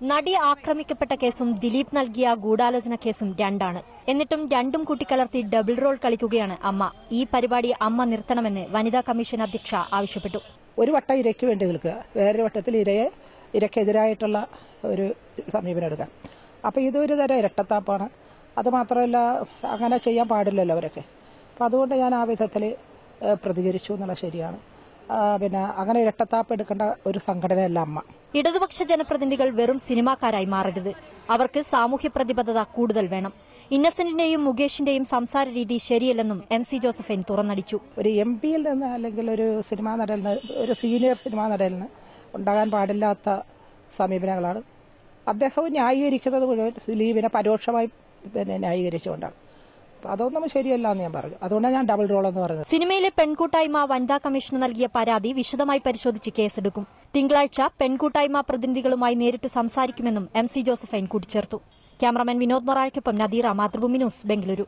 നടി ആക്രമിക്കപ്പെട്ട കേസും ദിലീപ് നൽകിയ ഗൂഢാലോചന കേസും രണ്ടാണ്. എന്നിട്ടും രണ്ടും കൂട്ടിക്കലർത്തി ഡബിൾ റോൾ കളിക്കുകയാണ് അമ്മ. ഈ പരിപാടി അമ്മ നിർത്തണമെന്ന് വനിതാ കമ്മീഷൻ അധ്യക്ഷ ആവശ്യപ്പെട്ടു. ഒരു വട്ടം ഇരയ്ക്ക് വേണ്ടി നിൽക്കുക. വേറൊരു വട്ടത്തിൽ ഇരയെ ഇരയ്ക്കെതിരായിട്ടുള്ള ഒരു സമീപനം എടുക്കാം അപ്പോൾ ഇതൊരു തരം ഇരട്ടത്താപ്പാണ്. അത് മാത്രമല്ല അങ്ങനെ ചെയ്യാൻ പാടില്ലല്ലോ അവരൊക്കെ. അപ്പം അതുകൊണ്ട് ഞാൻ ആ വിധത്തിൽ പ്രതികരിച്ചു എന്നുള്ള ശരിയാണ്. പിന്നെ അങ്ങനെ ഇരട്ടത്താപ്പ് എടുക്കേണ്ട ഒരു സംഘടനയല്ല അമ്മ. ഇടതുപക്ഷ ജനപ്രതിനിധികൾ വെറും സിനിമാക്കാരായി മാറരുത്. അവർക്ക് സാമൂഹ്യ പ്രതിബദ്ധത കൂടുതൽ വേണം. ഇന്നസെന്റിന്റെയും മുകേഷിന്റെയും സംസാര രീതി ശരിയല്ലെന്നും എം സി ജോസഫൈൻ തുറന്നടിച്ചു. ഒരു എം പിയിൽ നിന്ന് അല്ലെങ്കിൽ ഒരു സിനിമാ നടന് ഒരു സീനിയർ സിനിമാ നടന് ഉണ്ടാകാൻ പാടില്ലാത്ത സമീപനങ്ങളാണ്. അദ്ദേഹവും ന്യായീകരിക്കുന്നത് മുഴുവൻ ദിലീപിനെ പരോക്ഷമായി പിന്നെ ന്യായീകരിച്ചുകൊണ്ടാണ്. അതൊന്നും ശരിയല്ല എന്ന് ഞാൻ പറഞ്ഞു. അതുകൊണ്ടാണ് ഞാൻ ഡബിൾ റോൾ എന്ന് പറഞ്ഞത് സിനിമയിലെ പെൺകൂട്ടായ്മ വനിതാ കമ്മീഷന് നൽകിയ പരാതി വിശദമായി പരിശോധിച്ച് കേസെടുക്കും. തിങ്കളാഴ്ച പെൺകൂട്ടായ്മ പ്രതിനിധികളുമായി നേരിട്ട് സംസാരിക്കുമെന്നും എം സി ജോസഫൈൻ കൂട്ടിച്ചേർത്തു. ക്യാമറമാൻ വിനോദ് മൊറാഴ്ക്കൊപ്പം നദീറ മാതൃഭൂമി ന്യൂസ് ബംഗളൂരു.